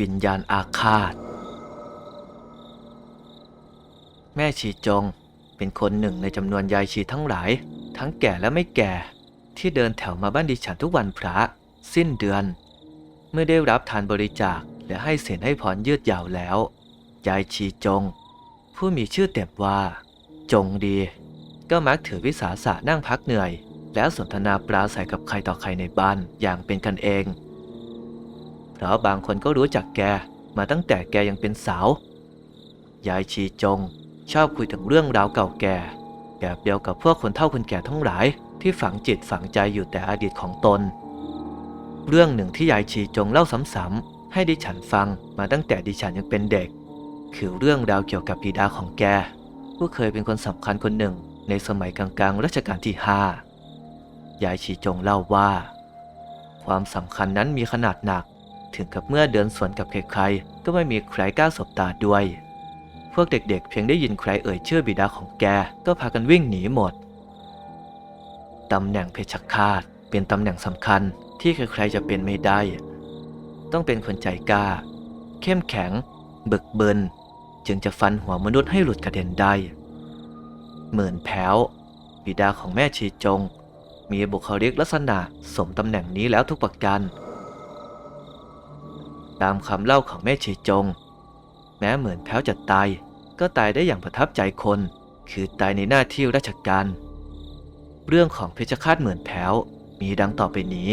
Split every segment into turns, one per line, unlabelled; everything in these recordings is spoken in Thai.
วิญญาณอาฆาต แม่ชีจงเป็นคนหนึ่งในจำนวนยายชีทั้งหลาย ทั้งแก่และไม่แก่ ที่เดินแถวมาบ้านดิฉันทุกวันพระ สิ้นเดือน เมื่อได้รับทานบริจาคและให้เสียให้พรยืดยาวแล้ว ยายชีจง ผู้มีชื่อเต็มว่า จงดี ก็มักถือวิสาสะนั่งพักเหนื่อย แล้วสนทนาปราศัยกับใครต่อใครในบ้านอย่างเป็นกันเอง เพราะบางคนก็รู้จักแกมาตั้งแต่แกยังเป็นสาว ยายชีจง ชอบคุยถึงเรื่องราวเก่าแก่แบบเดียวกับพวกคนเฒ่าคนแก่ทั้งหลาย ที่ฝังจิตฝังใจอยู่แต่อดีตของตน เรื่องหนึ่งที่ยายชีจงเล่าซ้ำๆให้ดิฉันฟังมาตั้งแต่ดิฉันยังเป็นเด็ก คือเรื่องราวเกี่ยวกับบิดาของแก ผู้เคยเป็นคนสำคัญคนหนึ่งในสมัยกลางๆรัชกาลที่ห้ายายชีจงเล่าว่า ความสำคัญนั้นมีขนาดหนัก ถึงกับเมื่อเดินสวนกับใครๆ ก็ไม่มีใครกล้าสบตาด้วย พวกเด็กๆ เพียงได้ยินใครเอ่ยชื่อบิดาของแก ก็พากันวิ่งหนีหมด ตำแหน่งเพชฌฆาตเป็นตำแหน่งสำคัญที่ใครๆจะเป็นไม่ได้ ต้องเป็นคนใจกล้า เข้มแข็งบึกเบิน จึงจะฟันหัวมนุษย์ให้หลุดกระเด็นได้ เหมือนแพ้วบิดาของแม่ชีจง มีบุคลิกลักษณะสมตำแหน่งนี้แล้วทุกประการ ตามคำเล่าของแม่ชีจง แม้เหมือนแพ้วจะตาย ก็ตายได้อย่างประทับใจคน คือตายในหน้าที่ราชการ เรื่องของเพชฌฆาตเหมือนแพ้วมีดังต่อไปนี้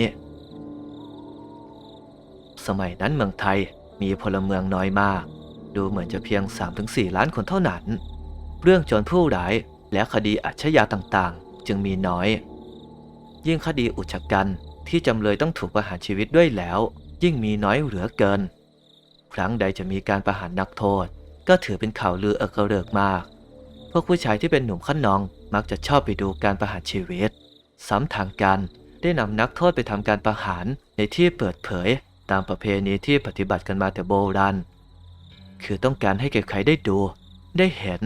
สมัยนั้นเมืองไทยมีพลเมืองน้อยมาก ดูเหมือนจะเพียง 3-4 ล้านคนเท่านั้น เรื่องโจรผู้ร้ายและคดีอาชญาต่างๆ จึงมีน้อย ยิ่งคดีอุชกันที่จำเลยต้องถูกประหารชีวิตด้วยแล้ว ยิ่งมีน้อยเหลือเกิน ครั้งใดจะมีการประหารนักโทษ ก็ถือเป็นข่าวลือเอกระเริกมาก พวกผู้ชายที่เป็นหนุ่มขั้นนองมักจะชอบไปดูการประหารชีวิต ซ้ำทางการได้นำนักโทษไปทำการประหารในที่เปิดเผยตามประเพณีที่ปฏิบัติกันมาแต่โบราณ คือต้องการให้ใครๆได้ดู ได้เห็น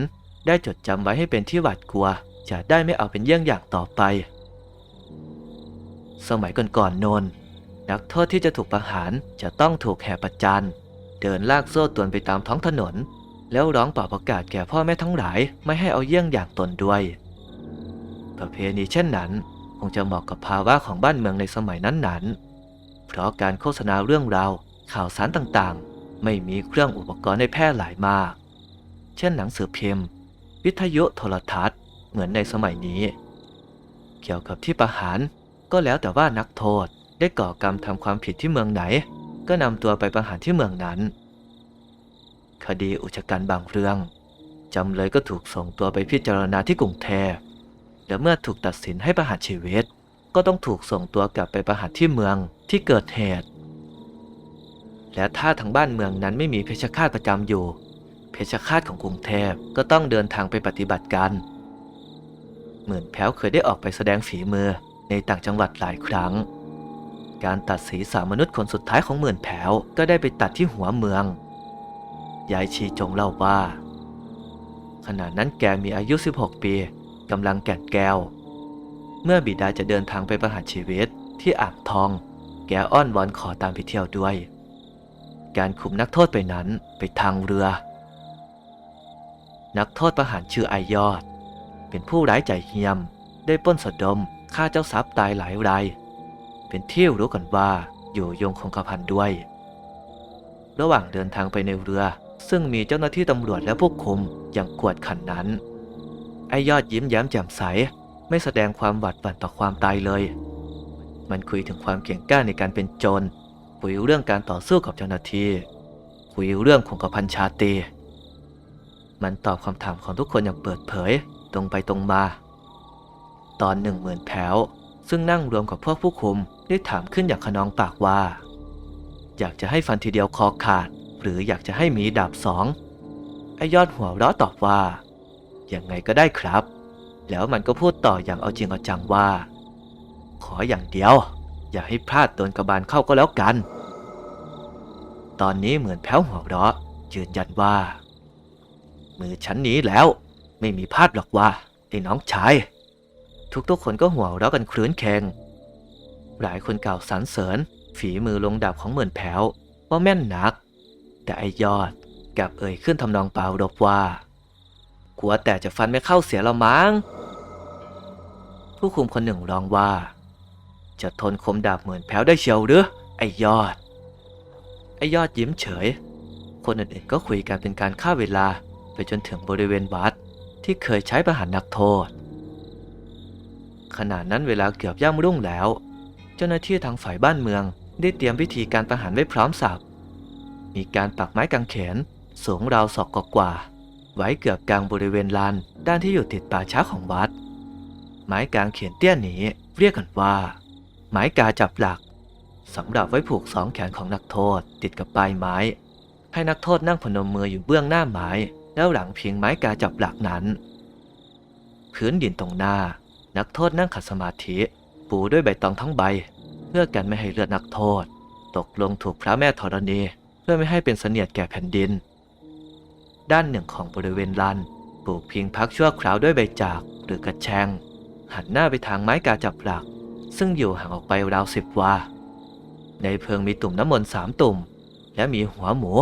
ได้จดจำไว้ให้เป็นที่หวาดกลัว จะได้ไม่เอาเป็นเยี่ยงอย่างต่อไป สมัยก่อนๆโนน นักโทษที่จะถูกประหารจะต้องถูกแห่ประจานเดินลากโซ่ตวนไปตามท้องถนน แล้วร้องเป่าประกาศแก่พ่อแม่ทั้งหลายไม่ให้เอาเยี่ยงอย่างตนด้วย ประเพณีเช่นนั้นคงจะเหมาะกับภาวะของบ้านเมืองในสมัยนั้นๆ เพราะการโฆษณาเรื่องราวข่าวสารต่างๆ ไม่มีเครื่องอุปกรณ์ในแพร่หลายมาก เช่นหนังสือพิมพ์ วิทยุโทรทัศน์ เหมือนในสมัยนี้ เกี่ยวกับที่ประหารก็แล้วแต่ว่านักโทษ ได้ก่อกรรมทำความผิดที่เมืองไหน ก็นำตัวไปประหารที่เมืองนั้น คดีอุชกันบางเรื่องจำเลยก็ถูกส่งตัวไปพิจารณาที่กรุงเทพและเมื่อถูกตัดสินให้ประหารชีวิต ก็ต้องถูกส่งตัวกลับไปประหารที่เมืองที่เกิดเหตุ และถ้าทางบ้านเมืองนั้นไม่มีเพชฌฆาตประจำอยู่ เพชฌฆาตของกรุงเทพก็ต้องเดินทางไปปฏิบัติการเหมือนแพ้วเคยได้ออกไปแสดงฝีมือในต่างจังหวัดหลายครั้ง การตัดศีรษะมนุษย์คนสุดท้ายของหมื่นแผวก็ได้ไปตัดที่หัวเมือง ยายชีจงเล่าว่า ขณะนั้นแกมีอายุ 16 ปีกำลังแก่นแก้ว เมื่อบิดาจะเดินทางไปประหารชีวิตที่อ่างทอง แกอ้อนวอนขอตามไปเที่ยวด้วย การคุมนักโทษไปนั้นไปทางเรือ นักโทษประหารชื่อไอยอด เป็นผู้ร้ายใจเหี้ยม ได้ป้นสะดมฆ่าเจ้าทรัพย์ตายหลายราย เป็นที่รู้กันว่าอยู่ยงคงกระพันด้วย ระหว่างเดินทางไปในเรือ ซึ่งมีเจ้าหน้าที่ตำรวจและผู้คุมอย่างกวดขันนั้น ไอยอดยิ้มแย้มแจ่มใสไม่แสดงความหวาดหวั่นต่อความตายเลย มันคุยถึงความเก่งกล้าในการเป็นโจร คุยเรื่องการต่อสู้กับเจ้าหน้าที่ คุยเรื่องคงกระพันชาตี มันตอบคำถามของทุกคนอย่างเปิดเผย ตรงไปตรงมา ตอนหนึ่งเหมือนแถว ซึ่งนั่งรวมกับพวกผู้คุมได้ถามขึ้นอย่างขนองปากว่า อยากจะให้ฟันทีเดียวคอขาด หรืออยากจะให้มีดาบสองไอยอดหัวเราะตอบว่ายังไงก็ได้ครับ แล้วมันก็พูดต่ออย่างเอาจริงเอาจังว่า ขออย่างเดียว อย่าให้พลาดโดนกระบาลเข้าก็แล้วกัน ตอนนี้เหมือนแพ้วหัวเราะยืนยันว่า มือฉันนี้แล้ว ไม่มีพลาดหรอกว่าไอ้น้องชาย ทุกๆคนก็หัวเราะกันครื้นแคงหลายคนกล่าวสรรเสริญ ฝีมือลงดาบของเหมือนแผวว่าแม่นหนัก แต่ไอยอดกลับเอ่ยขึ้นทำนองเปล่ารบว่ากลัวแต่จะฟันไม่เข้าเสียละมั้งผู้คุมคนหนึ่งร้องว่า จะทนคมดาบเหมือนแพ้วได้เชียวหรือไอยอด ไอยอดยิ้มเฉย คนอื่นๆก็คุยกันเป็นการฆ่าเวลาไปจนถึงบริเวณวัดที่เคยใช้ประหารนักโทษ ขณะนั้นเวลาเกือบย่ำรุ่งแล้ว เจ้าหน้าที่ทางฝ่ายบ้านเมือง ได้เตรียมพิธีการประหารไว้พร้อมสับมีการปักไม้กางเขนสูงราวศอกกว่า ไว้เกือบกลางบริเวณลานด้านที่อยู่ติดป่าช้าของวัด ไม้กางเขนเตี้ยหนีเรียกกันว่า ไม้กาจับหลักสำหรับไว้ผูกสองแขนของนักโทษติดกับปลายไม้ ให้นักโทษนั่งพนมมืออยู่เบื้องหน้าไม้ แล้วหลังพิงไม้กาจับหลักนั้น พื้นดินตรงหน้า นักโทษนั่งขัดสมาธิ ปูด้วยใบตองทั้งใบ เพื่อกันไม่ให้เลือดนักโทษ ตกลงถูกพระแม่ธรณี เพื่อไม่ให้เป็นเสนียดแก่แผ่นดิน ด้านหนึ่งของบริเวณลานปลูกพิงพักชั่วคราวด้วยใบจากหรือกระแชง หันหน้าไปทางไม้กาจับหลัก ซึ่งอยู่ห่างออกไปราวสิบวา ในเพิงมีตุ่มน้ำมนต์สามตุ่ม และมีหัวหมู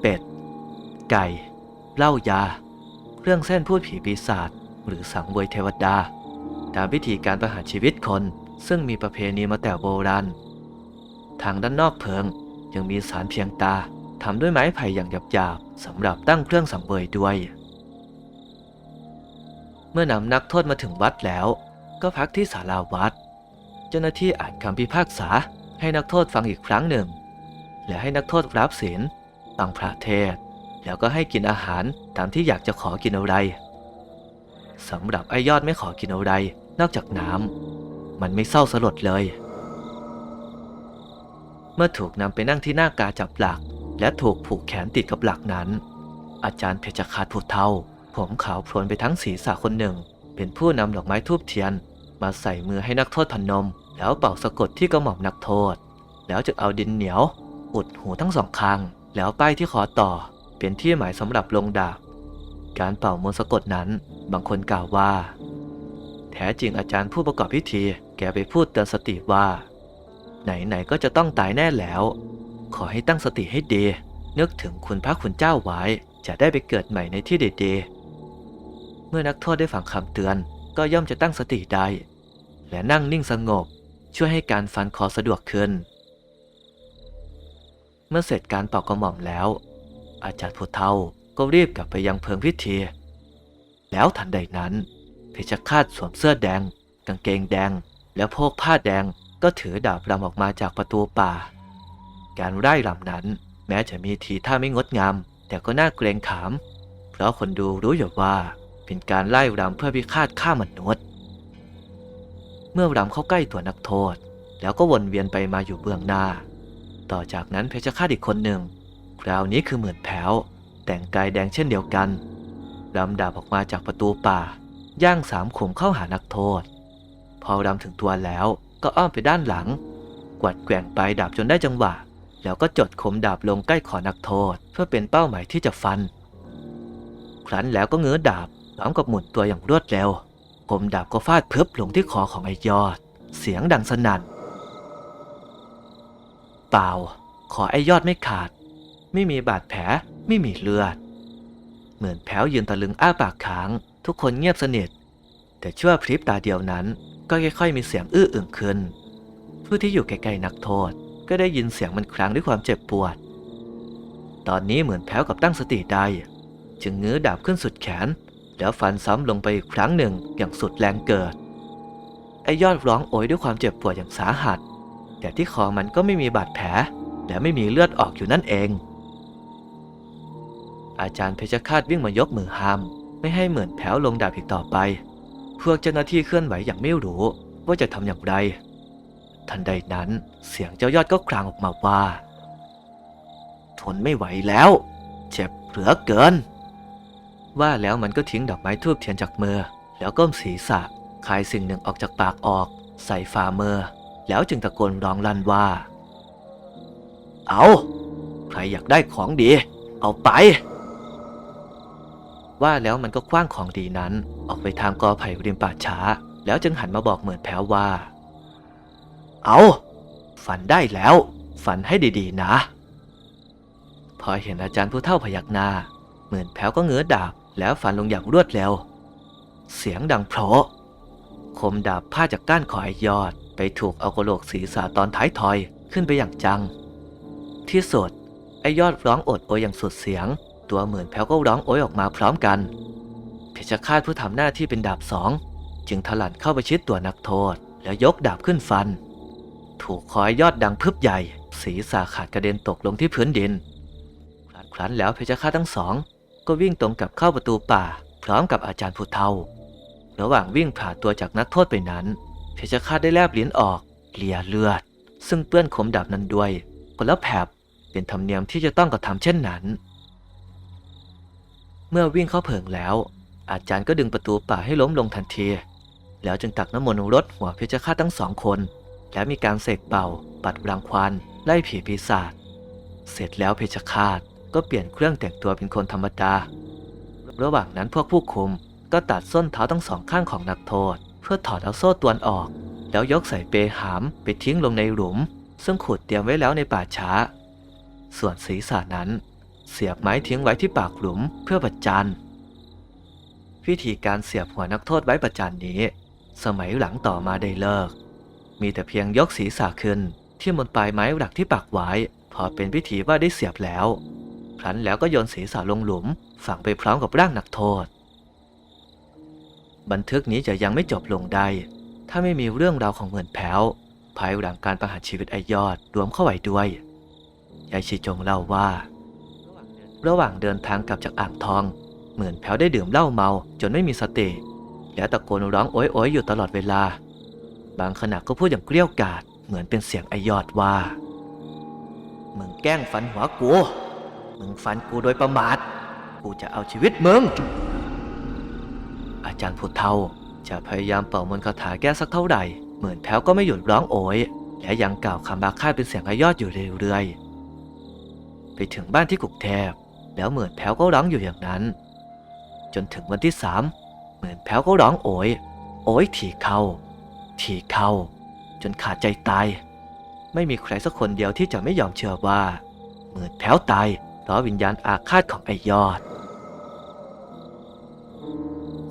เป็ด ไก่ เหล้ายา เครื่องเส้นพูดผีปีศาจหรือสังเวยเทวดา ตามพิธีการประหารชีวิตคน ซึ่งมีประเพณีมาแต่โบราณ ทางด้านนอกเพิงยังมีสารเพียงตาทำด้วยไม้ไผ่อย่างหยาบๆสำหรับตั้งเครื่องสังเวยด้วย เมื่อนำนักโทษมาถึงวัดแล้ว ก็พักที่ศาลาวัด เจ้าหน้าที่อ่านคำพิพากษาให้นักโทษฟังอีกครั้งหนึ่ง และให้นักโทษรับศีลฟังพระเทศ แล้วก็ให้กินอาหารตามที่อยากจะขอกินอะไรสำหรับไอ้ยอดไม่ขอกินอะไร นอกจากน้ำมันไม่เศร้าสลดเลย เมื่อถูกนำไปนั่งที่หน้ากาจับหลัก และถูกผูกแขนติดกับหลักนั้น อาจารย์เพชรคาดผู้เทาผมขาวโพลนไปทั้งศีรษะคนหนึ่ง เป็นผู้นำดอกไม้ทูบเทียน มาใส่มือให้นักโทษพนม แล้วเป่าสะกดที่กระหม่อมนักโทษ แล้วจึงเอาดินเหนียว อุดหูทั้งสองข้างแล้วป้ายที่คอต่อเป็นที่หมายสำหรับลงดาบ การเป่ามนต์สะกดนั้น บางคนกล่าวว่า แท้จริงอาจารย์ผู้ประกอบพิธี แกไปพูดเตือนสติว่า ไหนๆก็จะต้องตายแน่แล้ว ขอให้ตั้งสติให้ดี นึกถึงคุณพระคุณเจ้าไว้ จะได้ไปเกิดใหม่ในที่ดีๆเมื่อนักโทษได้ฟังคำเตือน ก็ย่อมจะตั้งสติได้ และนั่งนิ่งสงบ ช่วยให้การฟันคอสะดวกขึ้น เมื่อเสร็จการเป่ากระหม่อมแล้ว อาจารย์ผู้เฒ่าก็รีบกลับไปยังเพิงพิธี แล้วทันใดนั้น เพชฌฆาตสวมเสื้อแดง กางเกงแดง และโพกผ้าแดงก็ถือดาบรำออกมาจากประตูป่า การไล่รำนั้น แม้จะมีทีท่าไม่งดงาม แต่ก็น่าเกรงขาม เพราะคนดูรู้อยู่ว่า เป็นการไล่รำเพื่อพิฆาตฆ่ามนุษย์ เมื่อรำเข้าใกล้ตัวนักโทษ แล้วก็วนเวียนไปมาอยู่เบื้องหน้า ต่อจากนั้นเพชฌฆาตอีกคนหนึ่งคราวนี้คือเหมือนแผวแต่งกายแดงเช่นเดียวกันรำดาบออกมาจากประตูป่า ย่างสามขุมเข้าหานักโทษ พอรำถึงตัวแล้วก็อ้อมไปด้านหลัง กวัดแกว่งไปดาบจนได้จังหวะ แล้วก็จดคมดาบลงใกล้คอนักโทษ เพื่อเป็นเป้าหมายที่จะฟัน ครั้นแล้วก็เงื้อดาบพร้อมกับหมุนตัวอย่างรวดเร็ว คมดาบก็ฟาดเพิบลงที่คอของไอ้ยอด เสียงดังสนั่นเปล่า ขอไอ้ยอดไม่ขาด ไม่มีบาดแผลไม่มีเลือด เหมือนแผวยืนตะลึงอ้าปากค้าง ทุกคนเงียบสนิท แต่ชั่วพริบตาเดียวนั้นก็ค่อยๆมีเสียงอื้ออึงขึ้น ผู้ที่อยู่ใกล้ๆนักโทษก็ได้ยินเสียงมันครางด้วยความเจ็บปวด ตอนนี้เหมือนแพ้วกับตั้งสติได้ จึงเงื้อดาบขึ้นสุดแขน แล้วฟันซ้ำลงไปอีกครั้งหนึ่งอย่างสุดแรงเกิด ไอ้ยอดร้องโอยด้วยความเจ็บปวดอย่างสาหัส แต่ที่คอมันก็ไม่มีบาดแผล และไม่มีเลือดออกอยู่นั่นเอง อาจารย์เพชรคาตวิ่งมายกมือห้าม ไม่ให้เหมือนแผวลงดาบอีกต่อไป พวกเจ้าหน้าที่เคลื่อนไหวอย่างไม่รู้ว่าจะทำอย่างไร ทันใดนั้นเสียงเจ้ายอดก็ครางออกมาว่า ทนไม่ไหวแล้ว เจ็บเหลือเกิน ว่าแล้วมันก็ทิ้งดอกไม้ทูบเทียนจากมือ แล้วก้มศีรษะคายสิ่งหนึ่งออกจากปากออก ใส่ฝ่ามือ แล้วจึงตะโกนร้องลั่นว่า เอา ใครอยากได้ของดี เอาไป ว่าแล้วมันก็คว้างของดีนั้น ออกไปทางกอไผ่ริมป่าช้า แล้วจึงหันมาบอกเหมือนแพ้วว่า เอา ฝันได้แล้ว ฝันให้ดีๆ นะ พอเห็นอาจารย์ผู้เฒ่าพยักหน้า เหมือนแผวก็เงื้อดาบ แล้วฟันลงอย่างรวดเร็ว เสียงดังโผล่คมดาบพาดจากก้านคอไอ้ยอด ไปถูกเอากระโหลกศีรษะตอนท้ายทอยขึ้นไปอย่างจัง ที่สุดไอยอดร้องโอดโอยอย่างสุดเสียง ตัวเหมือนแผวก็ร้องโอยออกมาพร้อมกัน เพชฌฆาตผู้ทำหน้าที่เป็นดาบสอง จึงถลันเข้าไปชิดตัวนักโทษ แล้วยกดาบขึ้นฟัน ถูกคอยยอดดังพึบใหญ่ ศีรษะขาดกระเด็นตกลงที่พื้นดินครั้นครั้นแล้วเพชฌฆาตทั้งสอง ก็วิ่งตรงกลับเข้าประตูป่า พร้อมกับอาจารย์ผู้เฒ่าระหว่างวิ่งผ่าตัวจากนักโทษไปนั้น เพชฌฆาตได้แลบลิ้นออกเลียเลือด ซึ่งเปื้อนขมดาบนั้นด้วยคนละแผบเป็นธรรมเนียมที่จะต้องกระทำเช่นนั้น เมื่อวิ่งเข้าเผิงแล้ว อาจารย์ก็ดึงประตูป่าให้ล้มลงทันที แล้วจึงตักน้ำมนต์รดหัวเพชฌฆาตทั้งสองคน แล้วมีการเสกเป่า ปัดรังควานไล่ผีปีศาจเสร็จแล้วเพชฌฆาตก็เปลี่ยนเครื่องแต่งตัวเป็นคนธรรมดา ระหว่างนั้นพวกผู้คุมก็ตัดส้นเท้าทั้งสองข้างของนักโทษ เพื่อถอดเอาโซ่ตวนออก แล้วยกใส่เปหามไปทิ้งลงในหลุม ซึ่งขุดเตรียมไว้แล้วในป่าช้า ส่วนศีรษะนั้น เสียบไม้ทิ้งไว้ที่ปากหลุมเพื่อประจันวิธีการเสียบหัวนักโทษไว้ประจันนี้ สมัยหลังต่อมาได้เลิก มีแต่เพียงยกศีรษะขึ้นที่บนปลายไม้หลักที่ปักไว้ พอเป็นพิธีว่าได้เสียบแล้วครั้นแล้วก็โยนศีรษะลงหลุมฝังไปพร้อมกับร่างนักโทษ บันทึกนี้จะยังไม่จบลงได้ ถ้าไม่มีเรื่องราวของเหมือนแผวภายหลังการประหารชีวิตไอยอดรวมเข้าไว้ด้วยยายชีจงเล่าว่า ระหว่างเดินทางกลับจากอ่างทอง เหมือนแผวได้ดื่มเหล้าเมาจนไม่มีสติ แล้วตะโกนร้องโอยโอยๆอยู่ตลอดเวลา บางขณะก็พูดอย่างเกลี้ยวกาดเหมือนเป็นเสียงไอยอดว่า มึงแกล้งฟันหัวกู มึงฟันกูโดยประมาท กูจะเอาชีวิตมึง อาจารย์ผู้เฒ่าจะพยายามเป่ามนต์คาถาแก้สักเท่าไหร่ เหมือนแพ้วก็ไม่หยุดร้องโอยและยังกล่าวคำบาคาดเป็นเสียงไอยอดอยู่เรื่อยๆ ไปถึงบ้านที่กุกแทบ แล้วเหมือนแพ้วก็ร้องอยู่อย่างนั้น จนถึงวันที่สามเหมือนแพ้วก็ร้องโอยโอยถี่เข้า ถี่เข้า จนขาดใจตาย ไม่มีใครสักคนเดียวที่จะไม่ยอมเชื่อว่า เหมือนแพ้วตายเพราะวิญญาณอาฆาตของไอยอด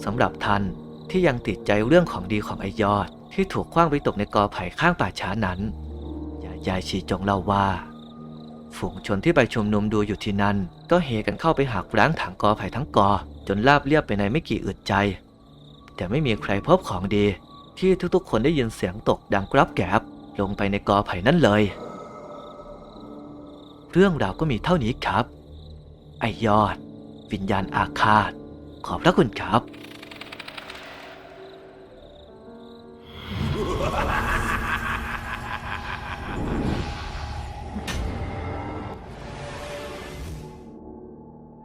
สำหรับท่านที่ยังติดใจเรื่องของดีของไอยอดที่ถูกคว้างไปตกในกอไผ่ข้างป่าช้านั้นยายชีจงเล่าว่า ฝูงชนที่ไปชุมนุมดูอยู่ที่นั่น ก็เฮกันเข้าไปหักร้างถังกอไผ่ทั้งกอ จนลาบเรียบไปในไม่กี่อึดใจ แต่ไม่มีใครพบของดี ที่ทุกๆ คนได้ยินเสียงตกดังกรับแกบลงไปในกอไผ่นั้นเลย เรื่องราวก็มีเท่านี้ครับ ไอยอด วิญญาณอาฆาต ขอบพระคุณครับ